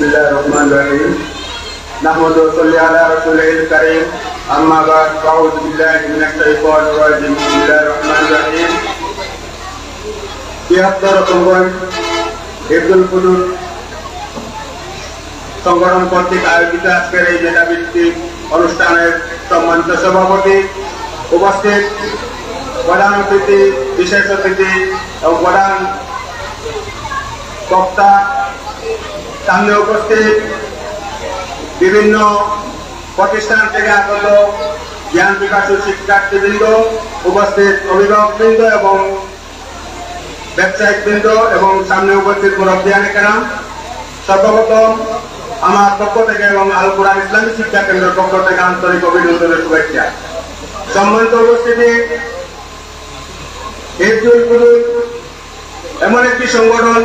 بسم الله الرحمن الرحيم نحمد ونصلي على رسوله الكريم أما بعد فأعوذ بالله من الشيطان الرجيم بسم الله الرحمن الرحيم তিয়াত্তর অঙ্গন ইবদুল ফুদুল সংগঠন কর্তৃক আয়োজিত আজকের এই মেধাবৃত্তিক অনুষ্ঠানের সম্মানিত সভাপতি উপস্থিত প্রধান অতিথি বিশেষ অতিথি এবং প্রধান বক্তা সামনে উপস্থিত বিভিন্ন প্রতিষ্ঠান থেকে আগত জ্ঞান বিকাশ শিক্ষার্থীবৃন্দ, উপস্থিত অভিভাবকবৃন্দ এবং ব্যবসায়িক বৃন্দ এবং সামনে উপস্থিত মুরব্বিয়ানে কেরাম সর্বপ্রথম আমার পক্ষ থেকে এবং আল কোরআন ইসলামী শিক্ষা কেন্দ্রের পক্ষ থেকে আন্তরিক অভিনন্দনের শুভেচ্ছা। সম্মানিত উপস্থিতি এমন একটি সংগঠন,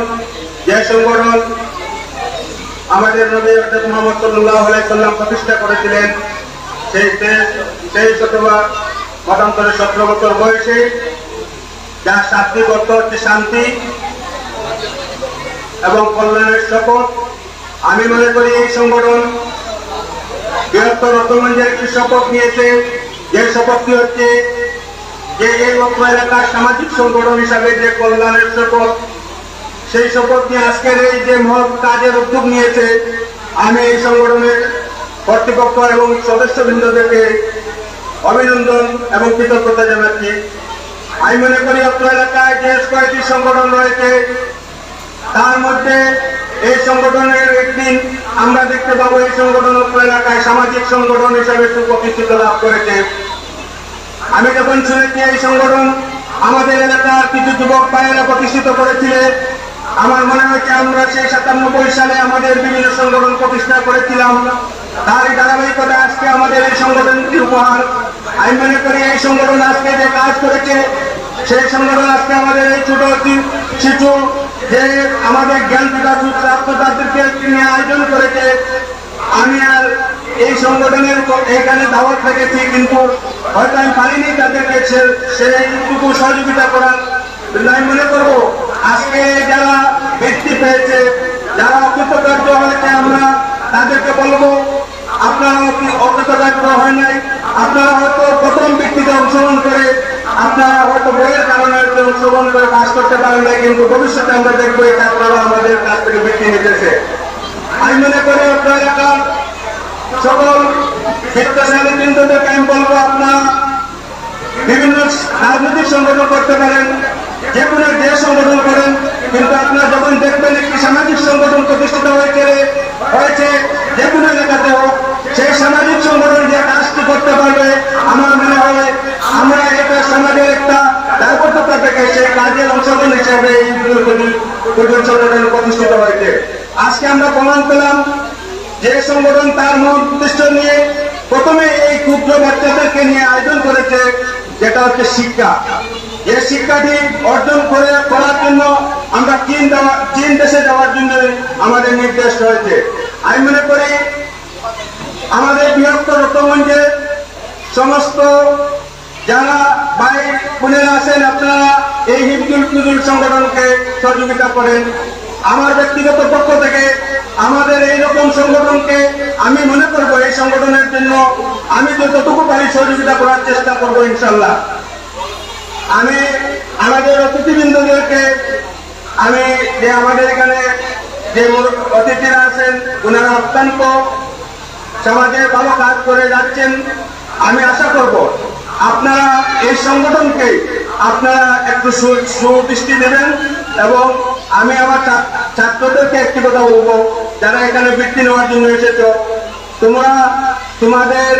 যে সংগঠন আমাদের নবী মোহাম্মদ প্রতিষ্ঠা করেছিলেন সেই সেই শতবার মতান্তরে সতেরো বছর বয়সে, যার শাব্দিক অর্থ হচ্ছে শান্তি এবং কল্যাণের শপথ। আমি মনে করি এই সংগঠন বৃহত্তর অর্থমঞ্চের একটি শপথ নিয়েছে। যে শপথটি হচ্ছে যে এই লক্ষ্য এলাকার সামাজিক সংগঠন হিসাবে যে কল্যাণের শপথ সেই শপথ নিয়ে আজকের এই যে মহৎ কাজের উদ্যোগ নিয়েছে, আমি এই সংগঠনের কর্তৃপক্ষ এবং সদস্যবৃন্দদেরকে অভিনন্দন এবং কৃতজ্ঞতা জানাচ্ছি। আমি মনে করি অত্র এলাকায় যে কয়েকটি সংগঠন রয়েছে, তার মধ্যে এই সংগঠনের একদিন আমরা দেখতে পাবো, এই সংগঠন অত্র এলাকায় সামাজিক সংগঠন হিসাবে সুপ্রতিষ্ঠিত লাভ করেছে। আমি যখন শুনেছি এই সংগঠন আমাদের এলাকার কিছু যুবক ভাইয়েরা প্রতিষ্ঠিত করেছিলেন আমার মনে হয়েছে আমরা সেই সাতানব্বই সালে আমাদের বিভিন্ন সংগঠন প্রতিষ্ঠা করেছিলাম। তারই ধারাবাহিকতা আজকে আমাদের এই সংগঠনটি উপহার। আমি মনে করি এই সংগঠন আজকে যে কাজ করেছে, সেই সংগঠন আজকে আমাদের এই ছোট শিশু, যে আমাদের জ্ঞান বিকাশ তাদেরকে নিয়ে আয়োজন করেছে। আমি আর এই সংগঠনের এখানে দাওয়াত রেখেছি, কিন্তু হয়তো আমি পারিনি তাদেরকে সেইটুকু সহযোগিতা করার। আমি মনে ব্যক্তি পেয়েছে যারা অকৃতকার্য হয়েছে, আমরা তাদেরকে বলব আপনারা অকৃতকার্য হয় নাই? আপনারা হয়তো প্রথম ব্যক্তিতে অংশগ্রহণ করে, আপনারা হয়তো বইয়ের কারণে অংশগ্রহণ করে কাজ করতে পারেন নাই, কিন্তু ভবিষ্যতে আমরা দেখব এই ছাত্ররা আমাদের কাছ থেকে ব্যক্তি নিতেছে। আমি মনে করি আপনার এলাকার সকল শিক্ষাশালী কেন্দ্রদেরকে আমি বলব, আপনার বিভিন্ন রাজনৈতিক সংগঠন করতে পারেন, যে কোনো যে সংগঠন করেন কিন্তু আপনারা যখন দেখবেন একটি সামাজিক সংগঠন প্রতিষ্ঠিত হয়েছে হয়েছে যে কোনো এলাকাতে সেই সামাজিক সংগঠন যে কাজটি করতে পারবে, আমার মনে হয় আমরা এটা সমাজের একটা দায়বদ্ধতা থেকে সেই কাজের অংশগ্রহণ হিসেবে এই সংগঠন প্রতিষ্ঠিত হয়েছে। আজকে আমরা প্রমাণ পেলাম যে সংগঠন তার মূল উদ্দেশ্য নিয়ে প্রথমে এই ক্ষুদ্র বাচ্চাদেরকে নিয়ে আয়োজন করেছে, যেটা হচ্ছে শিক্ষা। এই শিক্ষাটি অর্জন করে, করার জন্য আমরা চীন দেওয়া চীন দেশে যাওয়ার জন্য আমাদের নির্দেশ রয়েছে। আমি মনে করি আমাদের বৃহত্তর রক্তমঞ্চে সমস্ত যারা ভাই বোনেরা আছেন, আপনারা এই হিন্দুল পুজুল সংগঠনকে সহযোগিতা করেন। আমার ব্যক্তিগত পক্ষ থেকে আমাদের এই রকম সংগঠনকে আমি মনে করব, এই সংগঠনের জন্য আমি যতটুকু পারি সহযোগিতা করার চেষ্টা করব ইনশাল্লাহ আমি আমাদের অতিথিবৃন্দদেরকে, আমি যে আমাদের এখানে যে অতিথিরা আছেন, ওনারা অত্যন্ত সমাজে ভালো কাজ করে যাচ্ছেন। আমি আশা করব আপনারা এই সংগঠনকে আপনারা একটু সুদৃষ্টি দেবেন এবং আমি আমার ছাত্রদেরকে একটি কথা বলব, যারা এখানে বৃত্তি নেওয়ার জন্য এসেছ। তোমরা তোমাদের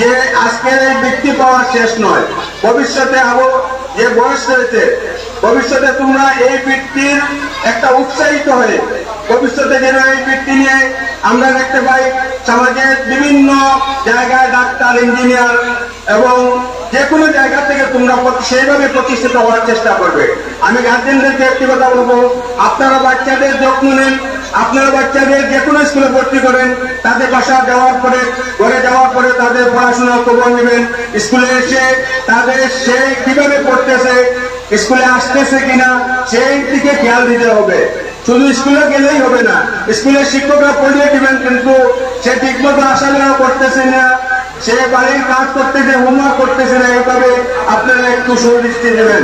যে আজকের এই বৃত্তি পাওয়া শেষ নয় ভবিষ্যতে আরও যে বয়স রয়েছে, ভবিষ্যতে তোমরা এই বৃত্তির একটা উৎসাহিত হয়ে, ভবিষ্যতে যেন এই বৃত্তি নিয়ে আমরা দেখতে পাই সমাজের বিভিন্ন জায়গায় ডাক্তার, ইঞ্জিনিয়ার এবং যে কোনো জায়গা থেকে তোমরা সেইভাবে প্রতিষ্ঠিত হওয়ার চেষ্টা করবে। আমি গার্জেনদেরকে একটি কথা বলব, আপনারা বাচ্চাদের যত্ন নেন আপনারা বাচ্চাদের যে কোনো স্কুলে ভর্তি করেন, তাদের বাসা যাওয়ার পরে, ঘরে যাওয়ার পরে তাদের পড়াশোনা খবর নেবেন। স্কুলে এসে তাদের সে কীভাবে পড়তেছে, স্কুলে আসতেছে কিনা, সেই দিকে খেয়াল দিতে হবে। শুধু স্কুলে গেলেই হবে না, স্কুলের শিক্ষকরা পড়িয়ে দিবেন কিন্তু সে ঠিকমতো আসা যাওয়া করতেছে না, সে বাড়ির কাজ করতেছে, হোমওয়ার্ক করতেছে না, এইভাবে আপনারা একটু সুদৃষ্টি দেবেন।